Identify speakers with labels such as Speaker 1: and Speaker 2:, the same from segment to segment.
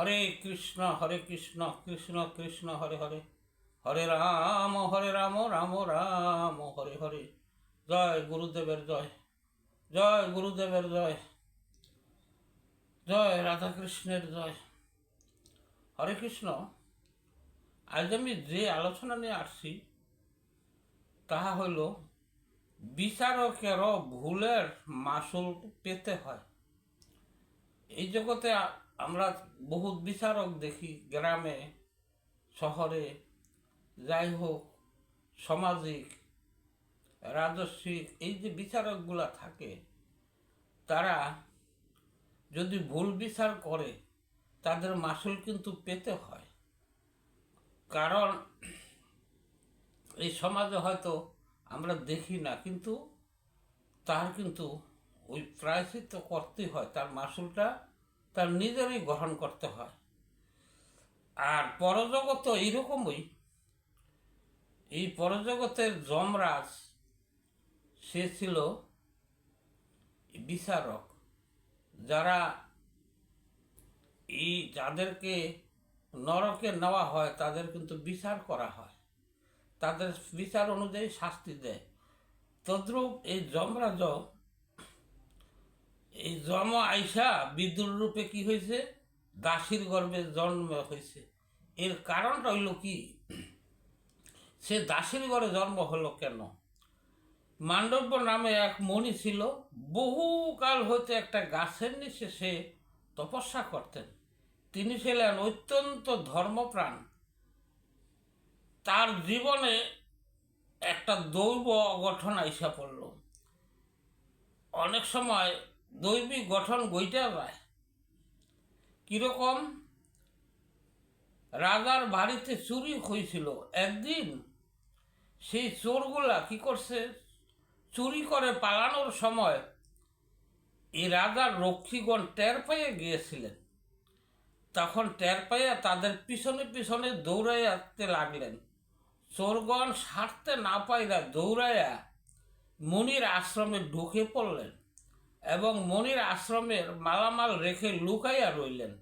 Speaker 1: হরে কৃষ্ণ হরে কৃষ্ণ কৃষ্ণ কৃষ্ণ হরে হরে হরে রাম হরে রাম রাম রাম হরে হরে জয় গুরুদেবের জয় জয় গুরুদেবের জয় জয় রাধাকৃষ্ণের জয় হরে কৃষ্ণ আজ আমি যে আলোচনা নিয়ে আসছি তাহা হইল বিচারকেরও ভুলের মাসুল পেতে হয় এই জগতে আমরা বহুত বিচারক দেখি গ্রামে শহরে যাই হোক সামাজিক রাজস্বিক এই যে বিচারকগুলো থাকে তারা যদি ভুল বিচার করে তাদের মাসুল কিন্তু পেতে হয় কারণ এই সমাজে হয়তো আমরা দেখি না কিন্তু তার কিন্তু ওই প্রায়শ্চিত্ত করতে হয় তার মাসুলটা তার নিজেরই গ্রহণ করতে হয় আর পরজগত এইরকমই এই পরজগতের যমরাজ সে ছিল বিচারক যারা এই যাদেরকে নরকে নেওয়া হয় তাদের কিন্তু বিচার করা হয় তাদের বিচার অনুযায়ী শাস্তি দেয় তদ্রূপ এই যমরাজ এই জম আইসা বিদুর রূপে কি হয়েছে দাসীর গর্ভে জন্ম হয়েছে এর কারণটা হইল কি সে দাসীর গড়ে জন্ম হলো কেন মান্ডব্য নামে এক মণি ছিল বহুকাল হতে একটা গাছের নিচে সে তপস্যা করতেন তিনি ছিলেন অত্যন্ত ধর্মপ্রাণ তার জীবনে একটা দৈব অঘটন আইসা পড়ল অনেক সময় দৈবিক গঠন বইটা পায় কীরকম রাজার বাড়িতে চুরি হয়েছিল একদিন সেই চোরগুলা কি করছে চুরি করে পালানোর সময় এই রাজার রক্ষীগণ টের পাইয়া গিয়েছিলেন তখন টের পাইয়া তাদের পিছনে পিছনে দৌড়াইয়াতে আসতে লাগলেন চোরগণ সারতে না পাইয়া দৌড়াইয়া মুনির আশ্রমে ঢুকে পড়লেন এবং মনির আশ্রমের মালামাল রেখে লুকাইয়া রইলেন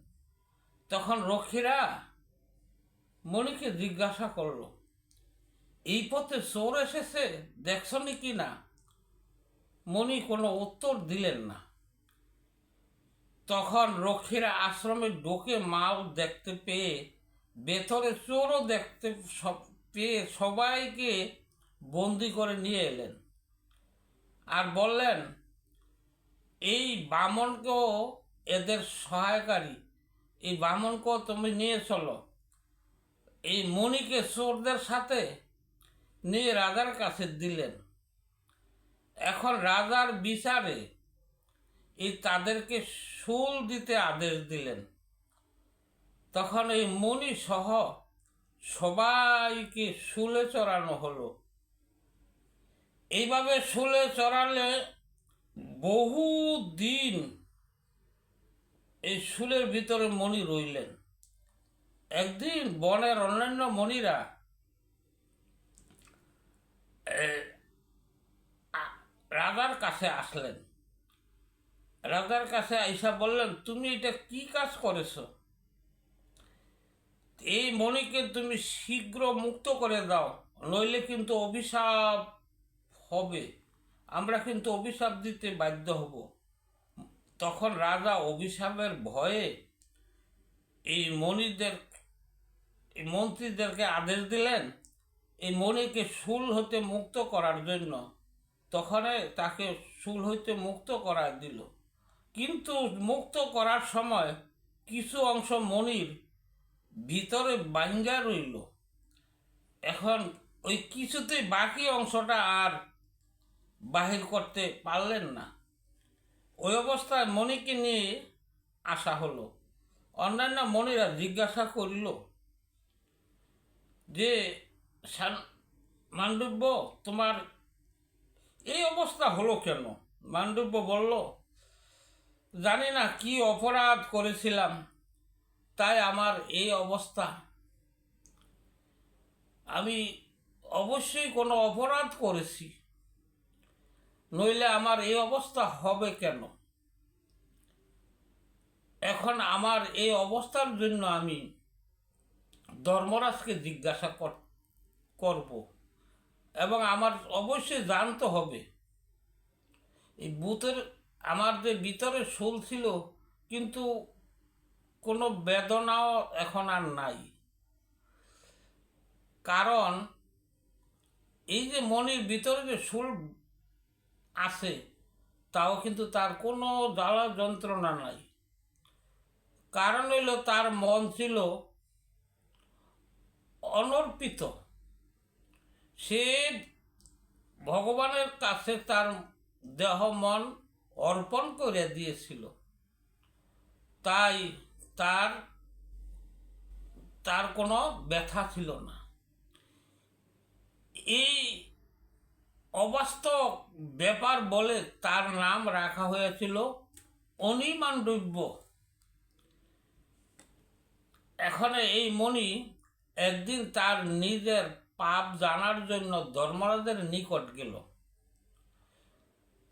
Speaker 1: তখন রক্ষীরা মণিকে জিজ্ঞাসা করল এই পথে চোর এসেছে দেখছনি কি না মণি কোনো উত্তর দিলেন না তখন রক্ষীরা আশ্রমে ডোকে মাও দেখতে পেয়ে ভেতরে চোরও দেখতে পেয়ে সবাইকে বন্দি করে নিয়ে এলেন আর বললেন এই বামনকেও এদের সহায়কারী এই বামনকেও তুমি নিয়ে চলো এই মণিকে চোরদের সাথে নিয়ে রাজার কাছে দিলেন এখন রাজার বিচারে এই তাদেরকে শুল দিতে আদেশ দিলেন তখন এই মণি সহ সবাইকে শুলে চড়ানো হলো এইভাবে শুলে চড়ালে বহু দিন এই শুলের ভিতরে মণি রইলেন একদিন বনের অন্যান্য মণিরা রাজার কাছে আসলেন রাজার কাছে আইসা বললেন তুমি এটা কি কাজ করেছ এই মণিকে তুমি শীঘ্র মুক্ত করে দাও নইলে কিন্তু অভিশাপ হবে আমরা কিন্তু অভিশাপ দিতে বাধ্য হব তখন রাজা অভিশাপের ভয়ে এই মণিদের মন্ত্রীদেরকে আদেশ দিলেন এই মণিকে শুল হতে মুক্ত করার জন্য তখনে তাকে শুল হইতে মুক্ত করা দিল কিন্তু মুক্ত করার সময় কিছু অংশ মনির ভিতরে বাঞ্জা রইল এখন ওই কিছুতেই বাকি অংশটা আর বাহির করতে পারলেন না ওই অবস্থায় মণিকে নিয়ে আসা হলো অন্যান্য মণিরা জিজ্ঞাসা করিল যে মান্ডব্য তোমার এই অবস্থা হলো কেন মান্ডব্য বলল জানি না কি অপরাধ করেছিলাম তাই আমার এই অবস্থা আমি অবশ্যই কোনো অপরাধ করেছি নইলে আমার এই অবস্থা হবে কেন এখন আমার এই অবস্থার জন্য আমি ধর্মরাজকে জিজ্ঞাসা করব এবং আমার অবশ্যই জানতে হবে এই বুথের আমার যে ভিতরে শোল ছিল কিন্তু কোনো বেদনাও এখন আর নাই কারণ এই যে মনের ভিতরে যে শোল আছে তাও কিন্তু তার কোনো জ্বালা যন্ত্রণা নাই কারণ হইল তার মন ছিল অনর্পিত সে ভগবানের কাছে তার দেহ মন অর্পণ করে দিয়েছিল তাই তার তার কোনো ব্যথা ছিল না এই অবাস্তব ব্যাপার বলে তার নাম রাখা হয়েছিল অনিমান্ডব্য এখন এই মণি একদিন তার নিজের পাপ জানার জন্য ধর্মরাজের নিকট গেল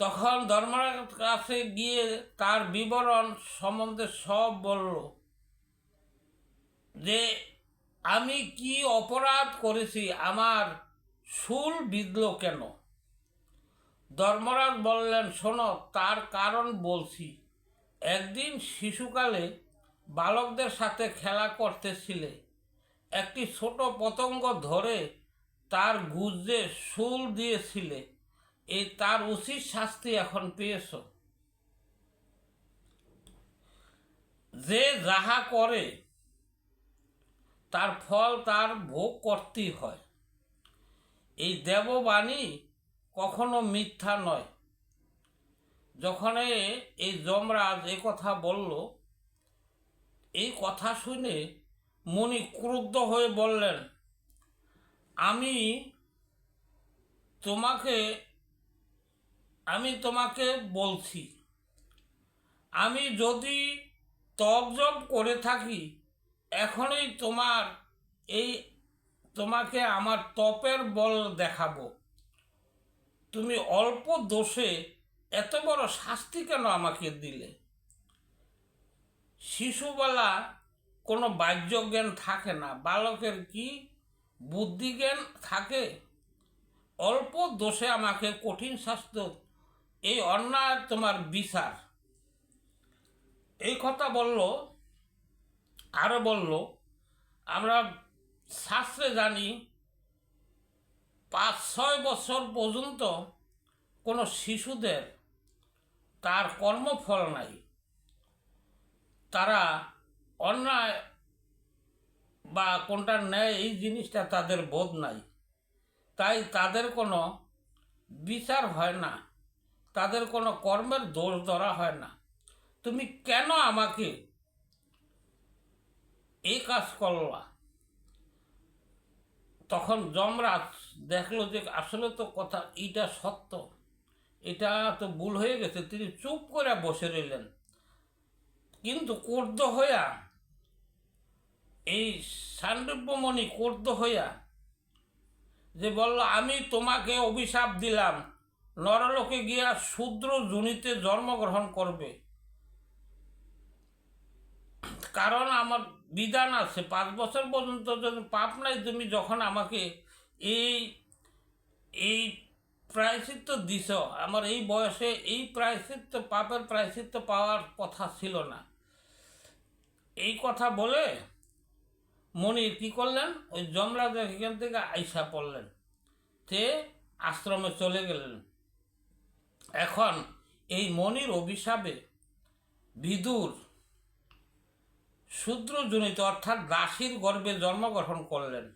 Speaker 1: তখন ধর্মরাজ কাছে গিয়ে তার বিবরণ সম্বন্ধে সব বলল যে আমি কি অপরাধ করেছি আমার সুল বিধল কেন ধর্মরাজ বললেন শোনো তার কারণ বলছি একদিন শিশুকালে বালকদের সাথে খেলা করতেছিলে একটি ছোট পতঙ্গ ধরে তার গুজ্জে শুল দিয়েছিলে এই তার উচিত শাস্তি এখন পেয়েছ যে যাহা করে তার ফল তার ভোগ করতেই হয় এই দেববাণী কখনো মিথ্যা নয় যখন এই যমরাজ এ কথা বলল এই কথা শুনে মণি ক্রুদ্ধ হয়ে বললেন আমি তোমাকে আমি তোমাকে বলছি আমি যদি তপজপ করে থাকি এখনই তোমার এই তোমাকে আমার তপের বল দেখাবো তুমি অল্প দোষে এত বড় শাস্তি কেন আমাকে দিলে শিশুবেলা কোনো বাহ্য জ্ঞান থাকে না বালকের কি বুদ্ধিজ্ঞান থাকে অল্প দোষে আমাকে কঠিন শাস্তি এই অন্যায় তোমার বিচার এই কথা বলল আরও বলল আমরা শাস্ত্রে জানি পাঁচ ছয় বছর পর্যন্ত কোনো শিশুদের তার কর্মফল নাই তারা অন্যায় বা কোনটা নেয় এই জিনিসটা তাদের বোধ নাই তাই তাদের কোনো বিচার হয় না তাদের কোনো কর্মের দোষ ধরা হয় না তুমি কেন আমাকে এই কাজ করলা তখন যমরাজ দেখলো যে আসলে তো কথা এটা সত্য এটা তো ভুল হয়ে গেছে তিনি চুপ করে বসে রইলেন কিন্তু কর্দ হইয়া এই সান্ডব্যমণি কর্দ হইয়া যে বলল আমি তোমাকে অভিশাপ দিলাম নরলোকে গিয়া শূদ্র জুনিতে জন্মগ্রহণ করবে কারণ আমার বিধান আছে পাঁচ বছর পর্যন্ত যদি পাপ নাই তুমি যখন আমাকে এই এই প্রায়শ্চিত্ত দিছ আমার এই বয়সে এই প্রায়শ্চিত্ত পাপের প্রায়শ্চিত্ত পাওয়ার কথা ছিল না এই কথা বলে মনির কী করলেন ওই যমরাজ এখান থেকে আইসা পড়লেন সে আশ্রমে চলে গেলেন এখন এই মনির অভিশাপে বিদুর শূদ্রজনিত অর্থাৎ দাসীর গর্ভে জন্মগ্রহণ করলেন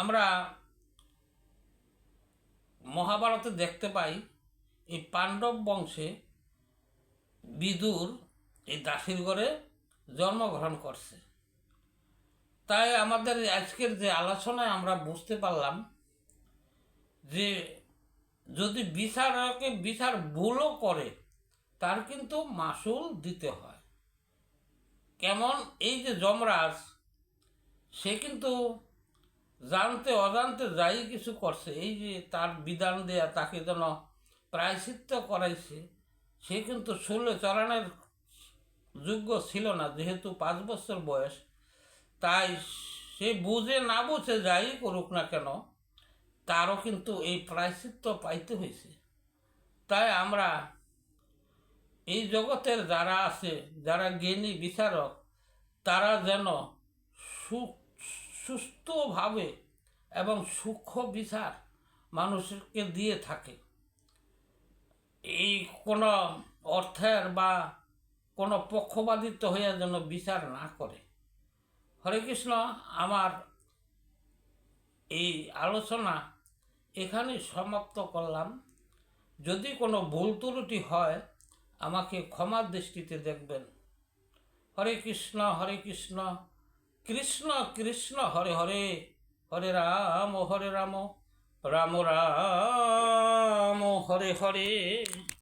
Speaker 1: আমরা মহাভারতে দেখতে পাই এই পাণ্ডব বংশে বিদুর এই দাসীর ঘরে জন্মগ্রহণ করছে তাই আমাদের আজকের যে আলোচনায় আমরা বুঝতে পারলাম যে যদি বিচারকে বিচার ভুলও করে তার কিন্তু মাসুল দিতে হয় কেমন এই যে যমরাজ সে কিন্তু জানতে অজান্তে যাই কিছু করছে এই যে তার বিধান দেয়া তাকে যেন প্রায়শ্চিত্ত করাইছে সে কিন্তু শুলে চরণের যোগ্য ছিল না যেহেতু পাঁচ বছর বয়স তাই সে বুঝে না বুঝে যাই করুক না কেন তারও কিন্তু এই প্রায়শ্চিত্ত পাইতে হয়েছে তাই আমরা এই জগতের যারা আছে যারা জ্ঞানী বিচারক তারা যেন সুস্থভাবে এবং সূক্ষ্ম বিচার মানুষকে দিয়ে থাকে এই কোনো অর্থের বা কোনো পক্ষপাতিত্ব হইয়া যেন বিচার না করে হরে কৃষ্ণ আমার এই আলোচনা এখানে সমাপ্ত করলাম যদি কোনো ভুল ত্রুটি হয় আমাকে ক্ষমার দৃষ্টিতে দেখবেন হরে কৃষ্ণ হরে কৃষ্ণ কৃষ্ণ কৃষ্ণ হরে হরে হরে রাম হরে রাম রাম রাম হরে হরে